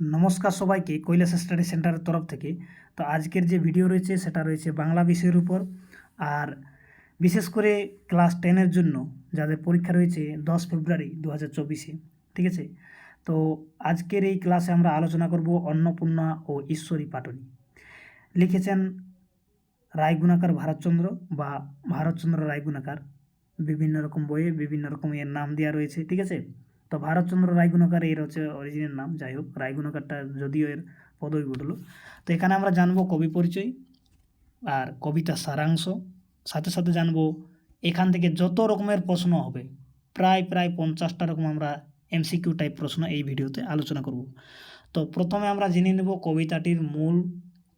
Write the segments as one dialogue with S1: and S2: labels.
S1: নমস্কার সবাইকে, কৈলাস স্টাডি সেন্টারের তরফ থেকে। তো আজকের যে ভিডিও রয়েছে, সেটা রয়েছে বাংলা বিষয়ের উপর। আর বিশেষ করে ক্লাস টেনের জন্য যাদের পরীক্ষা রয়েছে দশ ফেব্রুয়ারি দু হাজার চব্বিশে, ঠিক আছে? তো আজকের এই ক্লাসে আমরা আলোচনা করব অন্নপূর্ণা ও ঈশ্বরী পাটনি। লিখেছেন রায়গুণাকার ভারতচন্দ্র বা ভারতচন্দ্র রায়গুণাকার। বিভিন্ন রকম বইয়ে বিভিন্ন রকম এর নাম দেওয়া রয়েছে, ঠিক আছে? তো ভারতচন্দ্র রায়গুণাকার এর হচ্ছে অরিজিনের নাম যাই হোক রায়গুণাকারটা যদিও এর পদবি বদলো। তো এখানে আমরা জানব কবি পরিচয় আর কবিতা সারাংশ। সাথে সাথে জানব এখান থেকে যত রকমের প্রশ্ন হবে, প্রায় প্রায় পঞ্চাশটা রকম আমরা এমসিকিউ টাইপ প্রশ্ন এই ভিডিওতে আলোচনা করব। তো প্রথমে আমরা জেনে নেব কবিতাটির মূল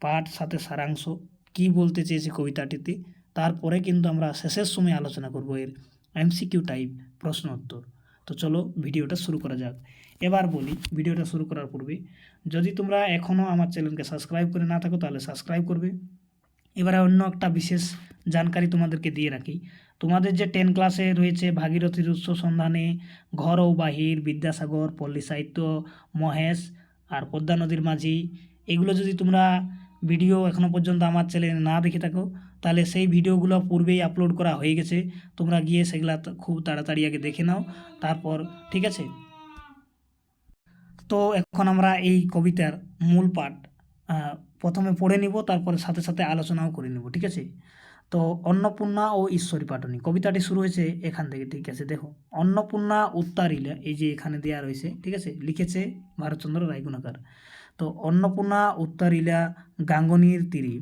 S1: পাঠ, সাথে সারাংশ, কি বলতে চেয়েছে কবিতাটিতে, তারপরে কিন্তু আমরা শেষের সময় আলোচনা করব এর এমসিকিউ টাইপ প্রশ্ন উত্তর তো চলো ভিডিওটা শুরু করা যাক। এবার বলি, ভিডিওটা শুরু করার পূর্বে, যদি তোমরা এখনও আমার চ্যানেলকে সাবস্ক্রাইব করে না থাকো, তাহলে সাবস্ক্রাইব করবে। এবারে অন্য একটা বিশেষ জানকারি তোমাদেরকে দিয়ে রাখি। তোমাদের যে টেন ক্লাসে রয়েছে ভাগীরথীর উৎস সন্ধানে ঘর ও বাহির বিদ্যাসাগর পল্লী সাহিত্য মহেশ আর পদ্মা নদীর মাঝি। এগুলো যদি তোমরা ভিডিও এখনও পর্যন্ত আমার চ্যানেলে না দেখে থাকো তাহলে সেই ভিডিওগুলো পূর্বেই আপলোড করা হয়ে গেছে। তোমরা গিয়ে সেগুলা খুব তাড়াতাড়ি আগে দেখে নাও, তারপর, ঠিক আছে? তো এখন আমরা এই কবিতার মূল পাঠ প্রথমে পড়ে নিব, তারপরে সাথে সাথে আলোচনাও করে নিব, ঠিক আছে? তো অন্নপূর্ণা ও ঈশ্বরী পাটনি, কবিতাটি শুরু হয়েছে এখান থেকে, ঠিক আছে? দেখো, অন্নপূর্ণা উত্তারিলা, এই যে এখানে দেয়া রয়েছে, ঠিক আছে? লিখেছে ভারতচন্দ্র রায়গুণাকার। তো অন্নপূর্ণা উত্তারিলা গাঙ্গনির তীরে।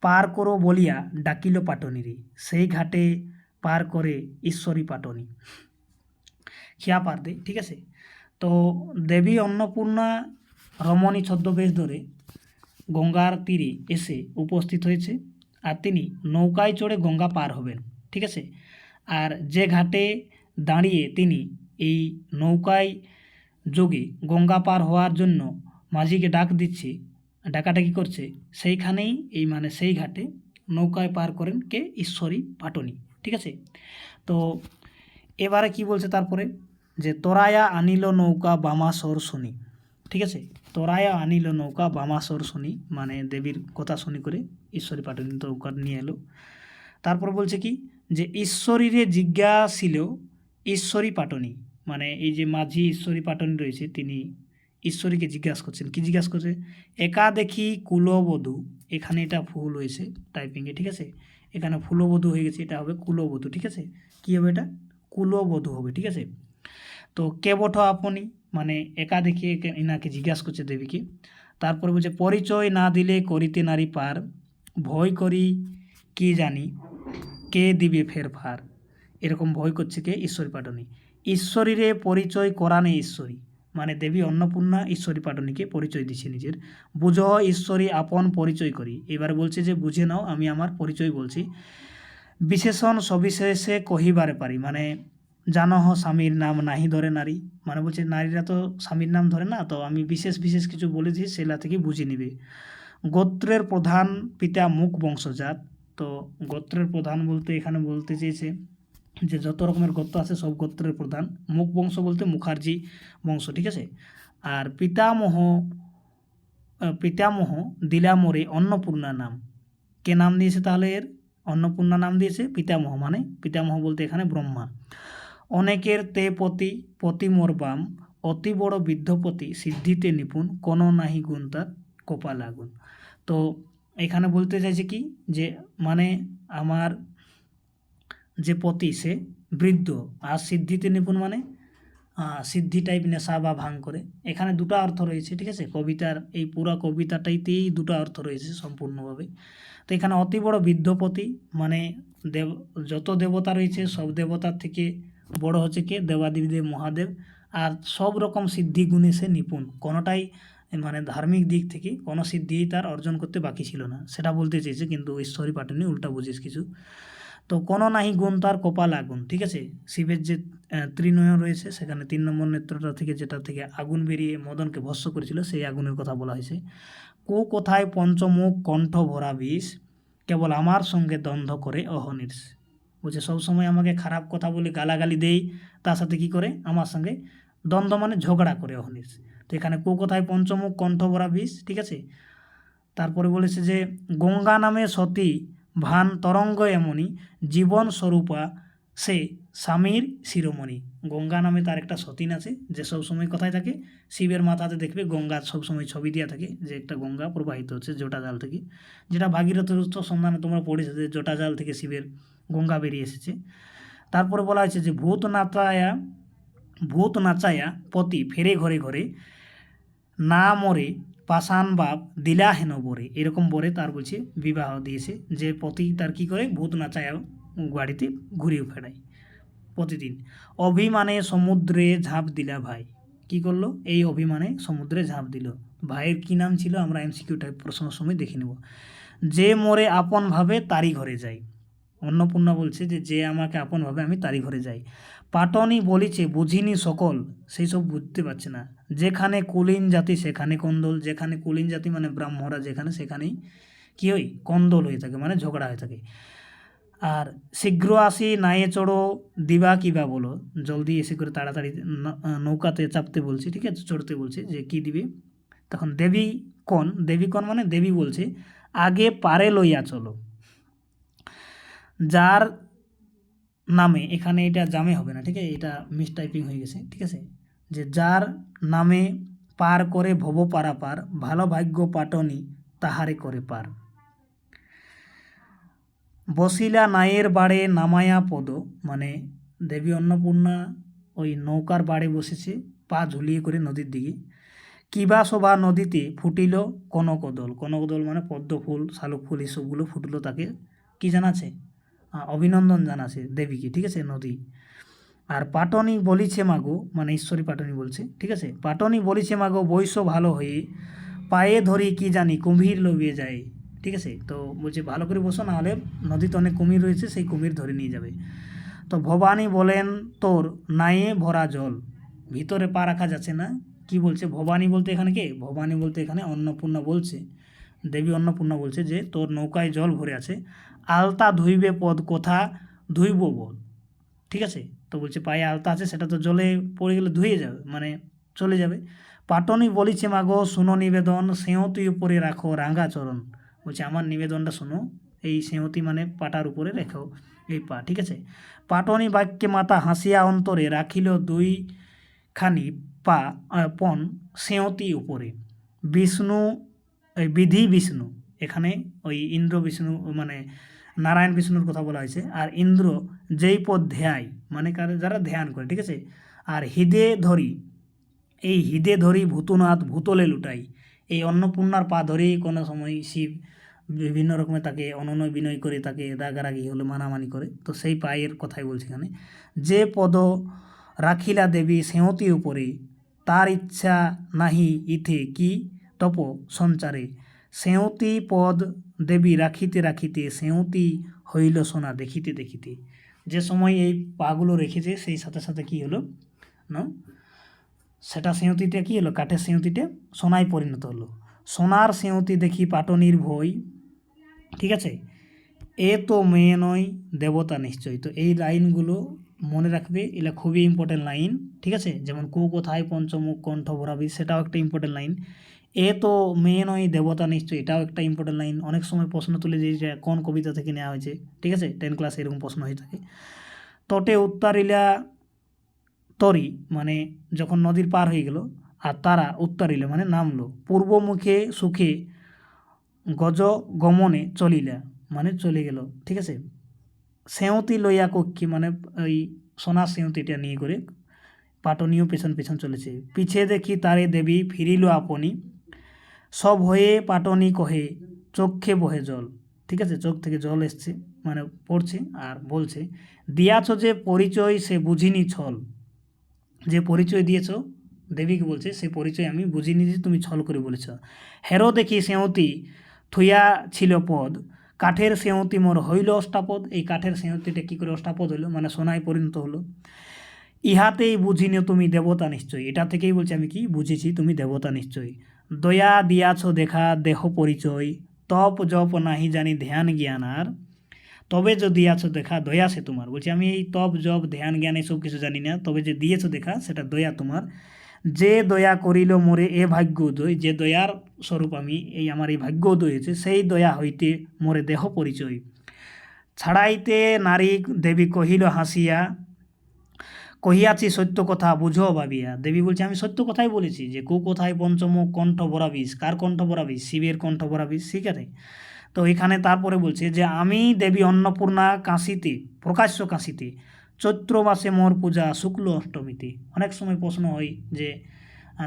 S1: পার করো বলিয়া ডাকিল পাটনিরে। সেই ঘাটে পার করে ঈশ্বরী পাটনি। খিয়া পার দে, ঠিক আছে? তো দেবী অন্নপূর্ণা রমণী ছদ্মবেশ ধরে গঙ্গার তীরে এসে উপস্থিত হয়েছে আর তিনি নৌকায় চড়ে গঙ্গা পার হবেন, ঠিক আছে? আর যে ঘাটে দাঁড়িয়ে তিনি এই নৌকায় যোগে গঙ্গা পার হওয়ার জন্য মাঝিকে ডাক দিচ্ছে ডাকাডাকি করছে, সেইখানেই এই মানে সেই ঘাটে নৌকায় পার করেন কে? ঈশ্বরী পাটনি, ঠিক আছে? তো এবারে কি বলছে তারপরে? যে তোরায়া আনিল নৌকা বামাসর শুনি, ঠিক আছে? তোরায়া আনিল নৌকা বামাসর শুনি মানে দেবীর কথা শুনি করে ঈশ্বরী পাটনি নৌকা নিয়ে এলো। তারপর বলছে কি? যে ঈশ্বরীরে জিজ্ঞাসিল ঈশ্বরী পাটনি মানে এই যে মাঝি ঈশ্বরী পাটনি রয়েছে, তিনি ঈশ্বরীকে জিজ্ঞাসা করছেন। কি জিজ্ঞাসা করছে? একা দেখি কুলবধূ। এখানে এটা ফুল হয়েছে টাইপিংয়ে ঠিক আছে? এখানে ফুলবধূ হয়ে গেছে, এটা হবে কুলবধূ, ঠিক আছে? কী হবে এটা? কুলবধূ হবে, ঠিক আছে? তো কে বঠ আপনি মানে একা দেখিয়ে এনাকে জিজ্ঞাসা করছে দেবীকে। তারপরে বলছে, পরিচয় না দিলে করিতে নারী পার, ভয় করি কি জানি, কে দিবে ফের ফার এরকম ভয় করছে কে? ঈশ্বরী পাটনি ঈশ্বরীরে পরিচয় করা নেই ঈশ্বরী। মানে দেবী অন্নপূর্ণা ঈশ্বরী পাটনীকে পরিচয় দিচ্ছে নিজের। বুঝ, ঈশ্বরী আপন পরিচয় করি। এবার বলছে যে, বুঝে নাও, আমি আমার পরিচয় বলছি। বিশেষণ সবিশেষে কহিবারে পারি। মানে জানহ, স্বামীর নাম নাহি ধরে নারী। মানে বলছে, নারীরা তো স্বামীর নাম ধরে না, তো আমি বিশেষ বিশেষ কিছু বলেছি সেটা থেকে বুঝে নিবে। গোত্রের প্রধান পিতা মুখ বংশজাত। তো গোত্রের প্রধান বলতে এখানে বলতে চেয়েছে যে যত রকমের গোত্র আছে, সব গোত্রের প্রধান। মুখ বংশ বলতে মুখার্জি বংশ, ঠিক আছে? আর পিতামহ পিতামহ দিলামরে অন্নপূর্ণা নাম। কে নাম দিয়েছে তাহলে এর? অন্নপূর্ণা নাম দিয়েছে পিতামহ মানে পিতামহ বলতে এখানে ব্রহ্মা। অনেকের তে পতি পতি মোর বাম, অতি বড় বৃদ্ধপতি সিদ্ধিতে নিপুণ, কোন নাহি গুণ তার কপাল আগুন। তো এখানে বলতে চাইছে কি? যে মানে আমার যে পতি সে বৃদ্ধ, আর সিদ্ধিতে নিপুণ মানে সিদ্ধি টাইপ নেশা বা ভাঙ করে। এখানে দুটো অর্থ রয়েছে, ঠিক আছে? কবিতার, এই পুরো কবিতাটাইতেই দুটো অর্থ রয়েছে সম্পূর্ণভাবে। তো এখানে অতি বড় বৃদ্ধপতি মানে দেব, যত দেবতা রয়েছে, সব দেবতার থেকে বড় হচ্ছে কে? দেবাদেবীদেব মহাদেব। আর সব রকম সিদ্ধি গুণে সে নিপুণ। কোনোটাই মানে ধার্মিক দিক থেকে কোনো সিদ্ধি তার অর্জন করতে বাকি ছিল না। সেটা বলতে চেয়েছে, কিন্তু ঈশ্বরী পাটনি উল্টা বুঝিস কিছু। তো কোনো নাহি গুণ তার কপাল আগুন ঠিক আছে? শিবের যে আহ, ত্রিনয়ন রয়েছে সেখানে তিন নম্বর নেত্রটা থেকে যেটা থেকে আগুন বেরিয়ে মদনকে ভস্য করেছিল সেই আগুনের কথা বলা হয়েছে। কো কোথায় পঞ্চমুখ কণ্ঠ ভরা বিষ? কেবল আমার সঙ্গে দ্বন্দ্ব করে অহনির্ষ। বলছে সবসময় আমাকে খারাপ কথা বলে গালাগালি দেই তার সাথে কি করে? আমার সঙ্গে দ্বন্দ্ব মানে ঝগড়া করে অহনির্ষ। তো এখানে কো কথায় পঞ্চমুখ কণ্ঠ ভরা বিষ ঠিক আছে? তারপরে বলেছে যে গঙ্গা নামে সতী ভান তরঙ্গ এমনি, জীবন স্বরূপা সে স্বামীর শিরোমণি। গঙ্গা নামে তার একটা সতীন আছে, যে সবসময় কথায় থাকে, শিবের মাথাতে দেখবে গঙ্গার সবসময় ছবি দেওয়া থাকে, যে একটা গঙ্গা প্রবাহিত হচ্ছে জটা জাল থেকে। যেটা ভাগীরথের উৎস সন্ধানে তোমরা পড়েছো যে জটা জাল থেকে শিবের গঙ্গা বেরিয়ে এসেছে। তারপরে বলা হয়েছে যে ভূত নাচায়া ভূত নাচায়া পতি ফেরে ঘরে ঘরে না মরে পাষাণ বাপ দিলা হেন বরে। এরকম বরে তার বলছে, বিবাহ দিয়েছে, যে পতি তার কি করে, ভূত নাচায়া গাড়িতে ঘুরিয়ে ফেরায় প্রতিদিন। অভিমানে সমুদ্রে ঝাঁপ দিলা ভাই। কি করল? এই অভিমানে সমুদ্রে ঝাঁপ দিল। ভাইয়ের কি নাম ছিল? আমরা এমসিকিউ টাইপ প্রশ্নের সময় দেখে নেব। যে মরে আপন ভাবে তারি ঘরে যাই অন্নপূর্ণা বলছে যে যে আমাকে আপনভাবে আমি তারি ঘরে যাই। পাটনি বলিছে, বুঝিনি সকল, সেই সব বুঝতে পারছে না। যেখানে কুলীন জাতি, সেখানে কন্দল, যেখানে কুলীন জাতি মানে ব্রাহ্মরা যেখানে, সেখানেই কী হয়? কন্দল হয়ে থাকে মানে ঝগড়া হয়ে থাকে। আর শীঘ্র আসি, নায়ে চড়ো, দিবা কিবা বলো। জলদি এসে করে তাড়াতাড়ি নৌকাতে চাপতে বলছি, ঠিক আছে? চড়তে বলছে যে কি দিবে? তখন দেবী কন? দেবী কন মানে দেবী বলছে, আগে পারে লইয়া চলো। যার নামে, এখানে এটা জামে হবে না, ঠিক আছে? এটা মিস টাইপিং হয়ে গেছে, ঠিক আছে? যে যার নামে পার করে ভব পারাপার, ভালো ভাগ্য পাটনি তাহারে করে পার। বসিলা নায়ের বাড়ে নামায়া পদ মানে দেবী অন্নপূর্ণা ওই নৌকার বাড়ে বসেছে, পা ঝুলিয়ে করে নদীর দিকে। কিবা শোভা নদীতে ফুটিল কনকদল কনকদল মানে পদ্ম ফুল শালুক ফুল এসবগুলো ফুটলো তাকে। কি জানাছে অভিনন্দন জানাছে দেবীকে, ঠিক আছে, নদী। আর পাটনি বলিছে মাগো মানে ঈশ্বরী পাটনি বলছে, ঠিক আছে, পাটনি বলিছে মাগো বৈশ্য ভালো হয়ে, পায়ে ধরি কি জানি কুম্ভীর লবিয়ে যায়, ঠিক আছে, তো বলছে ভালো করে বসো না হলে নদীতে অনেক কুমির রয়েছে, সেই কুমির ধরে নিয়ে যাবে। তো ভবানী বলেন, তোর নায়ে ভরা জল, ভিতরে পা রাখা যাচ্ছে না। কি বলছে ভবানী বলতে এখানে কে? ভবানী বলতে এখানে অন্নপূর্ণা বলছে। দেবী অন্নপূর্ণা বলছে যে, তোর নৌকায় জল ভরে আছে, আলতা ধুইবে পদ কোথা? ধুইব বল। ঠিক আছে? তো বলছে, পায়ে আলতা আছে, সেটা তো জলে পড়ে গেলে ধুয়ে যাবে মানে চলে যাবে। পাটনি বলিছে, মাগো, শুনো নিবেদন সেঁয়তি উপরে রাখো রাঙ্গা চরণ। বলছে, আমার নিবেদনটা শোনো, এই সেঁয়তি মানে পাটার উপরে রেখো, এই পা। ঠিক আছে? পাটনি বাক্যে মাতা হাসিয়া অন্তরে রাখিল দুই খানি পা পণ সেঁয়তি উপরে। বিষ্ণু এই বিধি বিষ্ণু, এখানে ওই ইন্দ্র বিষ্ণু মানে নারায়ণ বিষ্ণুর কথা বলা হয়েছে। আর ইন্দ্র যেই পদ ধ্যায় মানে যারা ধ্যান করে, ঠিক আছে? আর হিদে ধরি, এই হিদে ধরি ভূতনাথ ভূতলে লুটাই। এই অন্নপূর্ণার পা ধরেই কোনো সময় শিব বিভিন্ন রকমের তাকে অননয় বিনয় করে, তাকে রাগারাগি হলে মানামানি করে। তো সেই পায়ের কথাই বলছি এখানে। যে পদ রাখিলা দেবী সেঁয়তি উপরে, তার ইচ্ছা নাহি ইথে কি? তপ সঞ্চারে। সেঁয়তি পদ দেবী রাখিতে রাখিতে সেঁয়তি হইল সোনা দেখিতে দেখিতে। যে সময় এই পাগুলো রেখেছে, সেই সাথে সাথে কি হলো? না? সেটা সেঁয়তিটা কি হলো? কাঠের সেঁয়তিটা সোনায় পরিণত হলো। সোনার সেঁয়তি দেখি পাটনির ভই। ঠিক আছে? এ তো মেয়ে নয়, দেবতা নিশ্চয়ই তো এই লাইনগুলো মনে রাখবে, এগুলো খুবই ইম্পর্টেন্ট লাইন ঠিক আছে? যেমন কু কোথায় পঞ্চমুখ কণ্ঠ ভরাবি, সেটাও একটা ইম্পর্টেন্ট লাইন এ তো মেয়ে নয়, দেবতা নিশ্চয়ই, এটাও একটা ইম্পর্টেন্ট লাইন অনেক সময় প্রশ্ন তুলে যে কোন কবিতা থেকে নেওয়া হয়েছে, ঠিক আছে? টেন ক্লাসে এরকম প্রশ্ন হয়ে থাকে। তটে উত্তারিলা তরি মানে যখন নদীর পার হয়ে গেল, আর তারা উত্তারিল মানে নামলো। পূর্বমুখে সুখে গজ গমনে চলিলা মানে চলে গেল, ঠিক আছে? সেঁয়তি লইয়া কক্ষী মানে ওই সোনার সেঁয়তিটা নিয়ে করে পাটনীয় পেছন পেছন চলেছে। পিছে দেখি তারে দেবী ফিরিল আপনি সব হয়ে পাটনি কহে চক্ষে বহে জল। ঠিক আছে? চোখ থেকে জল এসছে মানে পড়ছে আর বলছে, দিয়াছ যে পরিচয় সে বুঝিনি ছল। যে পরিচয় দিয়েছ, দেবীকে বলছে, সে পরিচয় আমি বুঝিনি যে তুমি ছল করে বলেছ। হেরো দেখি সেঁয়তি থুইয়া ছিল পদ। কাঠের সেঁয়তি মোর হইল অষ্টাপদ। এই কাঠের সেঁয়তিটা কী করে অষ্টাপদ হইল? মানে সোনায় পরিণত হলো। ইহাতেই বুঝিনি তুমি দেবতা নিশ্চয়ই। এটা থেকেই বলছি আমি কি? বুঝেছি তুমি দেবতা নিশ্চয়ই। দয়া দিয়াছ দেখা দেহ পরিচয়, তপ জপ নাহি জানি ধ্যান জ্ঞান আর তবে যে দিয়াছো দেখা দয়া সে তোমার। বলছি, আমি এই তপ, জপ, ধ্যান, জ্ঞান এসব কিছু জানি না, তবে যে দিয়েছ দেখা সেটা দয়া তোমার। যে দয়া করিল মোরে এ ভাগ্য উদয় যে দয়ার স্বরূপ আমি এই আমার এই ভাগ্য উদয় হয়েছে, সেই দয়া হইতে মোরে দেহ পরিচয়। ছাড়াইতে নারী দেবী কহিল হাসিয়া কহিয়াছি, সত্য কথা বুঝো ভাবিয়া। দেবী বলছে, আমি সত্য কথাই বলেছি যে, কু কোথায় পঞ্চমুখ কণ্ঠ ভরা বিষ কার কণ্ঠ ভরা বিষ শিবের কণ্ঠ ভরা বিষ ঠিক আছে? তো এখানে তারপরে বলছে যে, আমি দেবী অন্নপূর্ণা কাশিতে, প্রকাশ্য কাশিতে চৈত্র মাসে মোর পূজা শুক্ল অষ্টমীতে। অনেক সময় প্রশ্ন হয় যে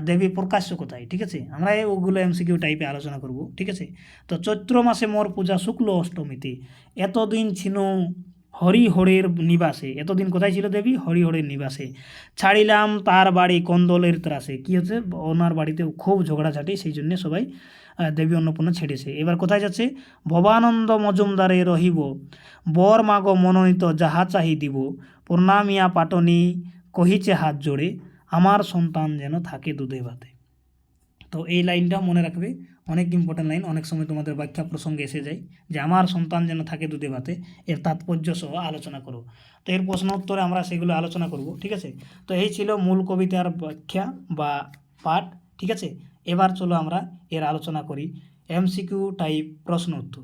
S1: দেবী প্রকাশ্য কোথায়? ঠিক আছে? আমরা ওগুলো এমসিকিউ টাইপে আলোচনা করব। ঠিক আছে? তো চৈত্র মাসে মোর পূজা শুক্ল অষ্টমীতে। এতদিন ছিল হরিহরের নিবাসে। এতদিন কোথায় ছিল দেবী? হরিহরের নিবাসে। ছাড়িলাম তার বাড়ি কন্দলের ত্রাসে। কী হচ্ছে? ওনার বাড়িতে খুব ঝগড়াঝাটি, সেই জন্য সবাই দেবী অন্নপূর্ণা ছেড়েছে। এবার কোথায় যাচ্ছে? ভবানন্দ মজুমদারে রহিব। বর মাগ মনোনীত যাহা চাহি দিব। প্রণামিয়া পাটনি কহিছে হাত জোড়ে, আমার সন্তান যেন থাকে দুধে ভাতে। তো এই লাইনটা মনে রাখবে। অনেক ইম্পর্ট্যান্ট লাইন অনেক সময় তোমাদের ব্যাখ্যা প্রসঙ্গে এসে যায় যে, আমার সন্তান যেন থাকে দুধে ভাতে, এর তাৎপর্য সহ আলোচনা করো। তো এর প্রশ্ন উত্তরে আমরা সেগুলো আলোচনা করব, ঠিক আছে? তো এই ছিল মূল কবিতার ব্যাখ্যা বা পাঠ, ঠিক আছে? এবার চলো আমরা এর আলোচনা করি। এমসিকিউ টাইপ প্রশ্ন উত্তর